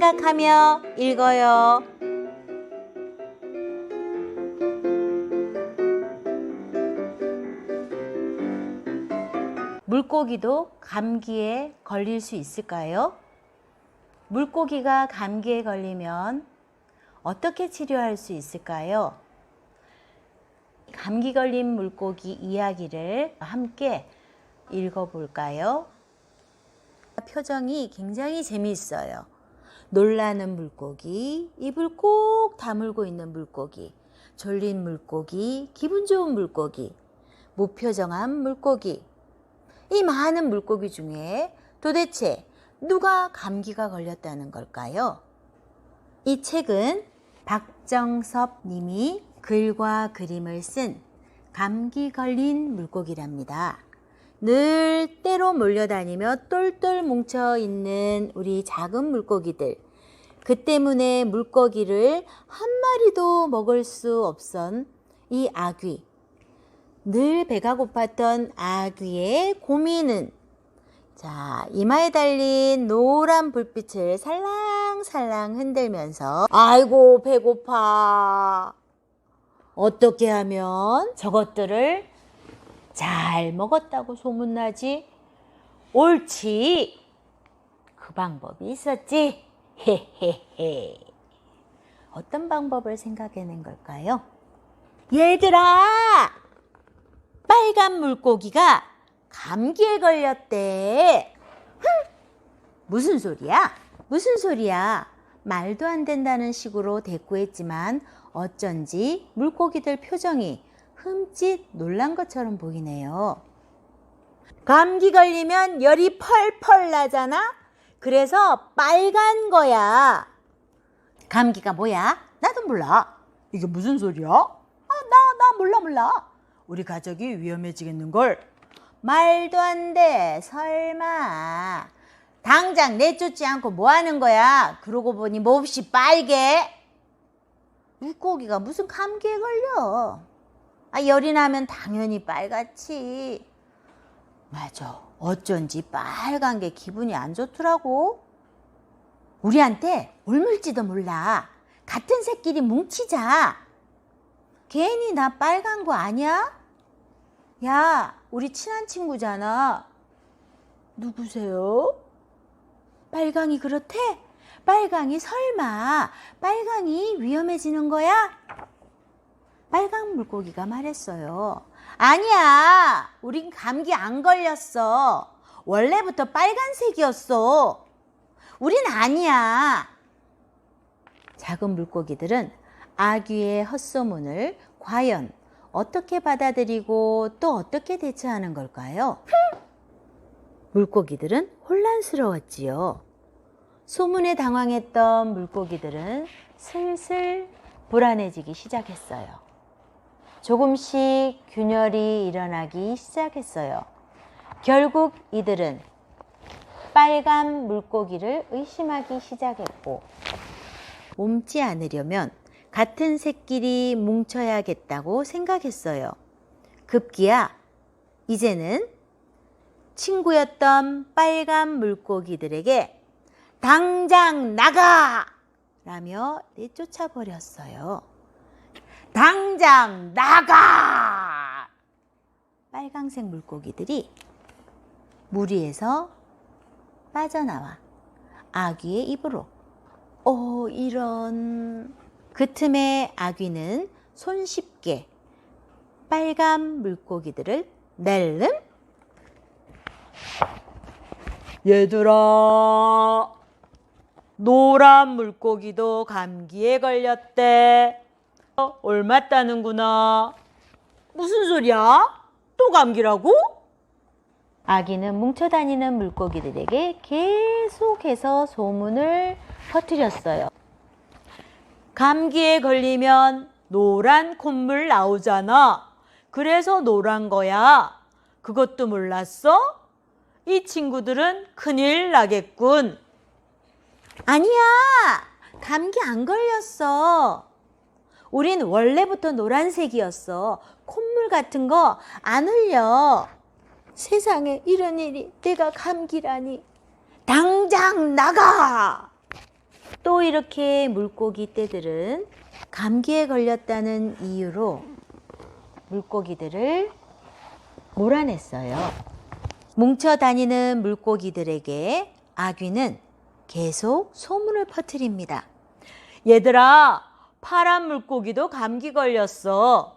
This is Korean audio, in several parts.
생각하며 읽어요. 물고기도 감기에 걸릴 수 있을까요? 물고기가 감기에 걸리면 어떻게 치료할 수 있을까요? 감기 걸린 물고기 이야기를 함께 읽어볼까요? 표정이 굉장히 재미있어요. 놀라는 물고기, 입을 꼭 다물고 있는 물고기, 졸린 물고기, 기분 좋은 물고기, 무표정한 물고기. 이 많은 물고기 중에 도대체 누가 감기가 걸렸다는 걸까요? 이 책은 박정섭 님이 글과 그림을 쓴 감기 걸린 물고기랍니다. 늘 때로 몰려다니며 똘똘 뭉쳐 있는 우리 작은 물고기들. 그 때문에 물고기를 한 마리도 먹을 수 없던 이 아귀. 늘 배가 고팠던 아귀의 고민은 자, 이마에 달린 노란 불빛을 살랑살랑 흔들면서 아이고 배고파. 어떻게 하면 저것들을 잘 먹었다고 소문나지? 옳지. 그 방법이 있었지. 헤헤헤. 어떤 방법을 생각해낸 걸까요? 얘들아! 빨간 물고기가 감기에 걸렸대. 흥! 무슨 소리야? 무슨 소리야? 말도 안 된다는 식으로 대꾸했지만 어쩐지 물고기들 표정이 흠칫 놀란 것처럼 보이네요. 감기 걸리면 열이 펄펄 나잖아? 그래서 빨간 거야. 감기가 뭐야? 나도 몰라. 이게 무슨 소리야? 아, 나, 나 몰라, 몰라. 우리 가족이 위험해지겠는걸. 말도 안 돼. 설마. 당장 내쫓지 않고 뭐 하는 거야? 그러고 보니 몹시 빨개. 물고기가 무슨 감기에 걸려? 아, 열이 나면 당연히 빨갛지. 맞아. 어쩐지 빨간 게 기분이 안 좋더라고. 우리한테 옮을지도 몰라. 같은 새끼리 뭉치자. 괜히 나 빨간 거 아니야? 야, 우리 친한 친구잖아. 누구세요? 빨강이 그렇대? 빨강이 설마 빨강이 위험해지는 거야? 빨강 물고기가 말했어요. 아니야, 우린 감기 안 걸렸어. 원래부터 빨간색이었어. 우린 아니야. 작은 물고기들은 아귀의 헛소문을 과연 어떻게 받아들이고 또 어떻게 대처하는 걸까요? 물고기들은 혼란스러웠지요. 소문에 당황했던 물고기들은 슬슬 불안해지기 시작했어요. 조금씩 균열이 일어나기 시작했어요. 결국 이들은 빨간 물고기를 의심하기 시작했고, 옮지 않으려면 같은 새끼리 뭉쳐야겠다고 생각했어요. 급기야, 이제는 친구였던 빨간 물고기들에게 당장 나가! 라며 내쫓아 버렸어요. 당장 나가! 빨강색 물고기들이 무리에서 빠져나와 아귀의 입으로. 오 이런. 그 틈에 아귀는 손쉽게 빨간 물고기들을 낼름? 얘들아 노란 물고기도 감기에 걸렸대 어, 옮았다는구나 무슨 소리야? 또 감기라고? 아기는 뭉쳐다니는 물고기들에게 계속해서 소문을 퍼뜨렸어요. 감기에 걸리면 노란 콧물 나오잖아. 그래서 노란 거야. 그것도 몰랐어? 이 친구들은 큰일 나겠군. 아니야. 감기 안 걸렸어. 우린 원래부터 노란색이었어. 콧물 같은 거 안 흘려. 세상에 이런 일이 내가 감기라니. 당장 나가! 또 이렇게 물고기 떼들은 감기에 걸렸다는 이유로 물고기들을 몰아냈어요. 뭉쳐 다니는 물고기들에게 아귀는 계속 소문을 퍼뜨립니다. 얘들아, 파란 물고기도 감기 걸렸어.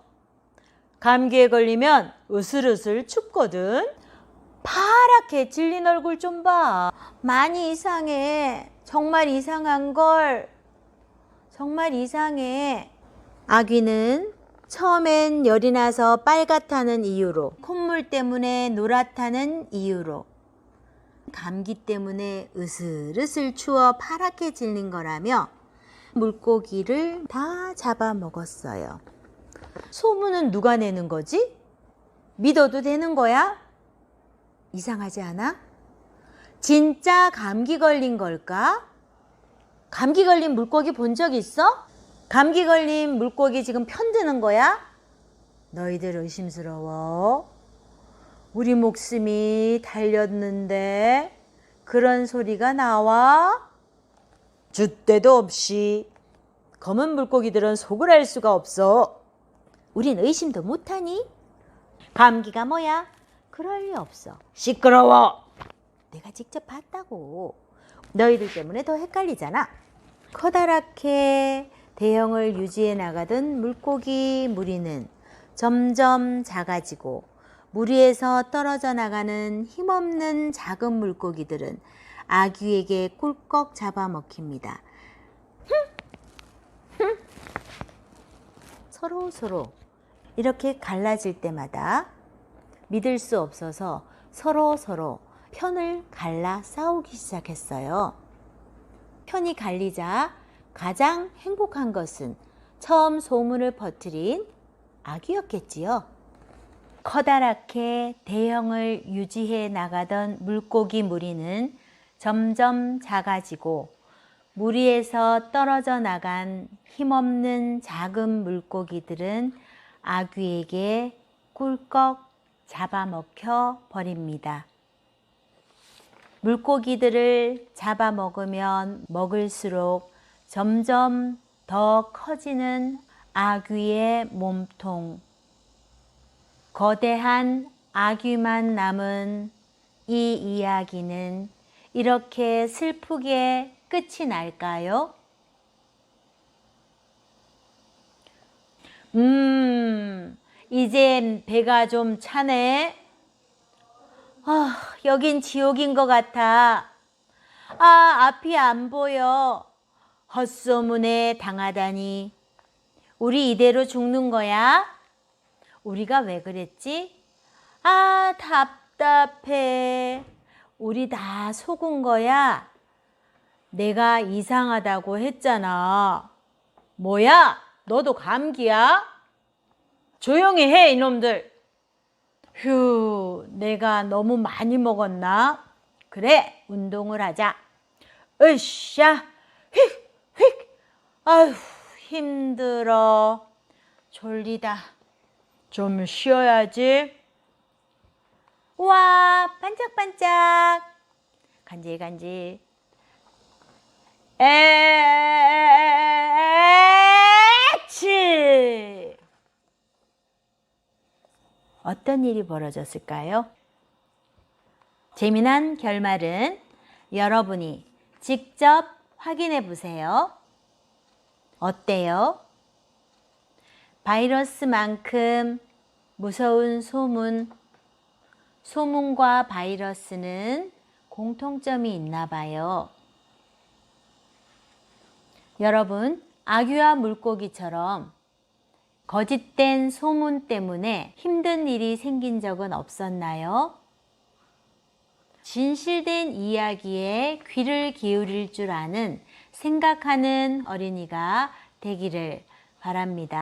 감기에 걸리면 으슬으슬 춥거든. 파랗게 질린 얼굴 좀 봐. 많이 이상해. 정말 이상한 걸. 정말 이상해. 아귀는 처음엔 열이 나서 빨갛다는 이유로, 콧물 때문에 노랗다는 이유로, 감기 때문에 으슬으슬 추워 파랗게 질린 거라며 물고기를 다 잡아먹었어요. 소문은 누가 내는 거지? 믿어도 되는 거야? 이상하지 않아? 진짜 감기 걸린 걸까? 감기 걸린 물고기 본 적 있어? 감기 걸린 물고기 지금 편드는 거야? 너희들 의심스러워. 우리 목숨이 달렸는데 그런 소리가 나와? 줏대도 없이 검은 물고기들은 속을 알 수가 없어. 우린 의심도 못하니? 감기가 뭐야? 그럴 리 없어. 시끄러워. 내가 직접 봤다고. 너희들 때문에 더 헷갈리잖아. 커다랗게 대형을 유지해 나가던 물고기 무리는 점점 작아지고 무리에서 떨어져 나가는 힘없는 작은 물고기들은 아귀에게 꿀꺽 잡아먹힙니다. 서로 서로 이렇게 갈라질 때마다 믿을 수 없어서 서로 서로 편을 갈라 싸우기 시작했어요. 편이 갈리자 가장 행복한 것은 처음 소문을 퍼뜨린 아기였겠지요. 커다랗게 대형을 유지해 나가던 물고기 무리는 점점 작아지고 무리에서 떨어져 나간 힘없는 작은 물고기들은 아귀에게 꿀꺽 잡아먹혀 버립니다. 물고기들을 잡아먹으면 먹을수록 점점 더 커지는 아귀의 몸통. 거대한 아귀만 남은 이 이야기는 이렇게 슬프게 끝이 날까요? 음, 이젠 배가 좀 차네. 아, 여긴 지옥인 것 같아. 아, 앞이 안 보여. 헛소문에 당하다니. 우리 이대로 죽는 거야? 우리가 왜 그랬지? 아, 답답해. 우리 다 속은 거야. 내가 이상하다고 했잖아. 뭐야? 너도 감기야? 조용히 해, 이놈들. 휴, 내가 너무 많이 먹었나? 그래, 운동을 하자. 으쌰, 휙, 휙. 아휴, 힘들어. 졸리다. 좀 쉬어야지. 우와, 반짝반짝. 간질간질. 에치! 어떤 일이 벌어졌을까요? 재미난 결말은 여러분이 직접 확인해 보세요. 어때요? 바이러스만큼 무서운 소문, 소문과 바이러스는 공통점이 있나 봐요. 여러분, 아귀와 물고기처럼 거짓된 소문 때문에 힘든 일이 생긴 적은 없었나요? 진실된 이야기에 귀를 기울일 줄 아는 생각하는 어린이가 되기를 바랍니다.